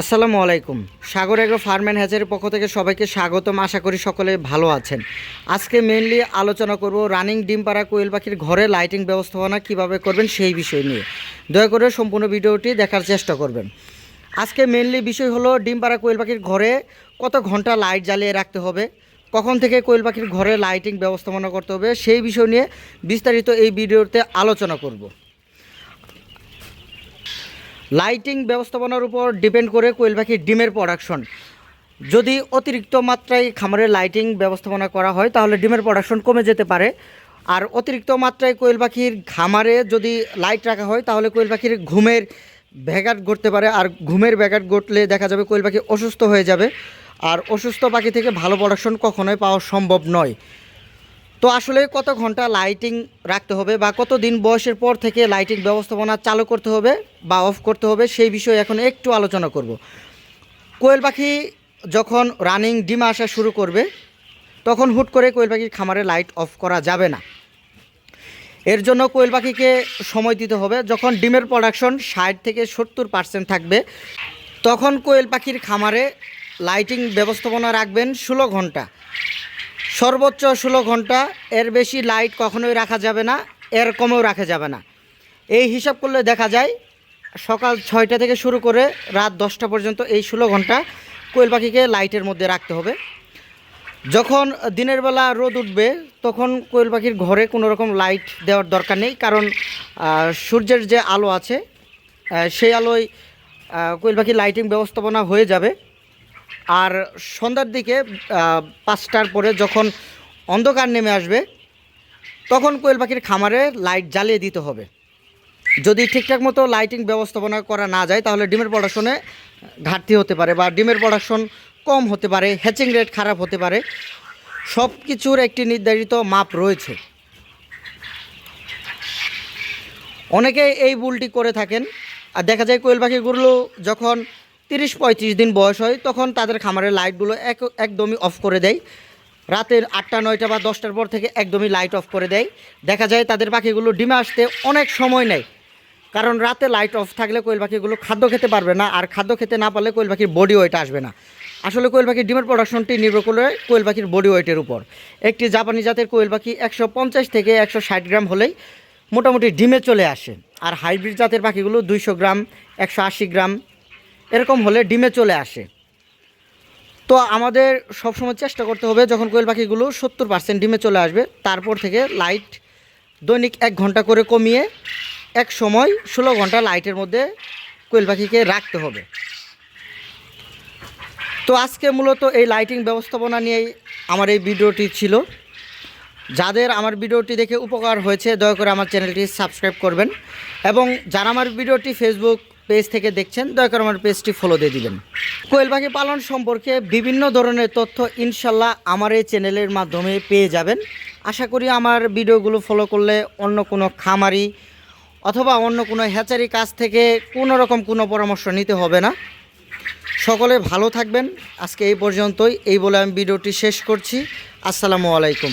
আসসালামু আলাইকুম। Sagar agro farm and হ্যাচারির পক্ষ থেকে সবাইকে স্বাগতম। আশা করি সকলে ভালো আছেন। আজকে মেনলি আলোচনা করব রানিং ডিম পাড়া কোয়েল পাখির ঘরে লাইটিং ব্যবস্থাপনা কীভাবে করবেন সেই বিষয় নিয়ে। দয়া করে সম্পূর্ণ ভিডিওটি দেখার চেষ্টা করবেন। আজকে মেনলি বিষয় হলো ডিম পাড়া কোয়েল পাখির ঘরে কত ঘণ্টা লাইট জ্বালিয়ে রাখতে হবে, কখন থেকে কোয়েল পাখির ঘরে লাইটিং ব্যবস্থাপনা করতে হবে সেই বিষয় নিয়ে বিস্তারিত এই ভিডিওতে আলোচনা করব। লাইটিং ব্যবস্থাপনার উপর ডিপেন্ড করে কোয়েল পাখির ডিমের প্রোডাকশন যদি অতিরিক্ত মাত্রায় খামারে লাইটিং ব্যবস্থাপনা করা হয়, তাহলে ডিমের প্রোডাকশন কমে যেতে পারে। আর অতিরিক্ত মাত্রায় কোয়েল পাখির খামারে যদি লাইট রাখা হয়, তাহলে কোয়েল পাখির ঘুমের ব্যাঘাট ঘটতে পারে। আর ঘুমের ব্যাঘাট ঘটলে দেখা যাবে কোয়েল পাখি অসুস্থ হয়ে যাবে। আর অসুস্থ পাখি থেকে ভালো প্রোডাকশন কখনোই পাওয়া সম্ভব নয়। তো আসলে কত ঘণ্টা লাইটিং রাখতে হবে বা কত দিন বয়সের পর থেকে লাইটিং ব্যবস্থাপনা চালু করতে হবে বা অফ করতে হবে সেই বিষয়ে এখন একটু আলোচনা করব। কোয়েল পাখি যখন রানিং ডিম আসা শুরু করবে, তখন হুট করে কোয়েল পাখির খামারে লাইট অফ করা যাবে না। এর জন্য কোয়েল পাখিকে সময় দিতে হবে। যখন ডিমের প্রোডাকশন ষাট থেকে সত্তর পার্সেন্ট থাকবে, তখন কোয়েল পাখির খামারে লাইটিং ব্যবস্থাপনা রাখবেন ষোলো ঘণ্টা। সর্বোচ্চ ষোলো ঘণ্টা, এর বেশি লাইট কখনোই রাখা যাবে না, এর কমেও রাখা যাবে না। এই হিসাব করলে দেখা যায়, সকাল ছয়টা থেকে শুরু করে রাত দশটা পর্যন্ত এই ষোলো ঘণ্টা কোয়েল পাখিকে লাইটের মধ্যে রাখতে হবে। যখন দিনের বেলা রোদ উঠবে, তখন কোয়েল পাখির ঘরে কোনো রকম লাইট দেওয়ার দরকার নেই, কারণ সূর্যের যে আলো আছে সেই আলোয় কোয়েল পাখির লাইটিং ব্যবস্থাপনা হয়ে যাবে। আর সন্ধ্যার দিকে পাঁচটার পরে যখন অন্ধকার নেমে আসবে, তখন কোয়েল পাখির খামারে লাইট জ্বালিয়ে দিতে হবে। যদি ঠিকঠাক মতো লাইটিং ব্যবস্থাপনা করা না যায়, তাহলে ডিমের প্রোডাকশনে ঘাটতি হতে পারে বা ডিমের প্রোডাকশন কম হতে পারে, হ্যাচিং রেট খারাপ হতে পারে। সব কিছুর একটি নির্ধারিত মাপ রয়েছে। অনেকে এই ভুলটি করে থাকেন। আর দেখা যায় কোয়েল পাখিগুলো যখন তিরিশ পঁয়ত্রিশ দিন বয়স হয়, তখন তাদের খামারের লাইটগুলো এক, একদমই অফ করে দেয়। রাতের আটটা, নয়টা বা দশটার পর থেকে একদমই লাইট অফ করে দেয়। দেখা যায় তাদের পাখিগুলো ডিমে আসতে অনেক সময় নেয়। কারণ রাতে লাইট অফ থাকলে কোয়েল পাখিগুলো খাদ্য খেতে পারবে না, আর খাদ্য খেতে না পারলে কোয়েল পাখির বডি ওয়েট আসবে না। আসলে কোয়েল পাখির ডিমের প্রোডাকশনটি নির্ভর করে কোয়েল পাখির বডি ওয়েটের উপর। একটি জাপানি জাতের কোয়েল পাখি একশো পঞ্চাশ থেকে একশো ষাট গ্রাম হলেই মোটামুটি ডিমে চলে আসে। আর হাইব্রিড জাতের পাখিগুলো দুইশো গ্রাম, একশো আশি গ্রাম এরকম হলে ডিমে চলে আসে। তো আমাদের সবসময় চেষ্টা করতে হবে যখন কোয়েল পাখিগুলো সত্তর পার্সেন্ট ডিমে চলে আসবে, তারপর থেকে লাইট দৈনিক এক ঘণ্টা করে কমিয়ে এক সময় ষোলো ঘণ্টা লাইটের মধ্যে কোয়েল পাখিকে রাখতে হবে। তো আজকে মূলত এই লাইটিং ব্যবস্থাপনা নিয়েই আমার এই ভিডিওটি ছিল। যাদের আমার ভিডিওটি দেখে উপকার হয়েছে, দয়া করে আমার চ্যানেলটি সাবস্ক্রাইব করবেন। এবং যারা আমার ভিডিওটি ফেসবুক পেজ থেকে দেখছেন, দয়া করে আমার পেজটি ফলো দিয়ে দিবেন। কোয়েল পাখি পালন সম্পর্কে বিভিন্ন ধরনের তথ্য ইনশাল্লাহ আমার এই চ্যানেলের মাধ্যমে পেয়ে যাবেন। আশা করি আমার ভিডিওগুলো ফলো করলে অন্য কোনো খামারি অথবা অন্য কোনো হ্যাচারি কাছ থেকে কোনো রকম কোনো পরামর্শ নিতে হবে না। সকলে ভালো থাকবেন। আজকে এই পর্যন্তই। এই বলে আমি ভিডিওটি শেষ করছি। আসসালামু আলাইকুম।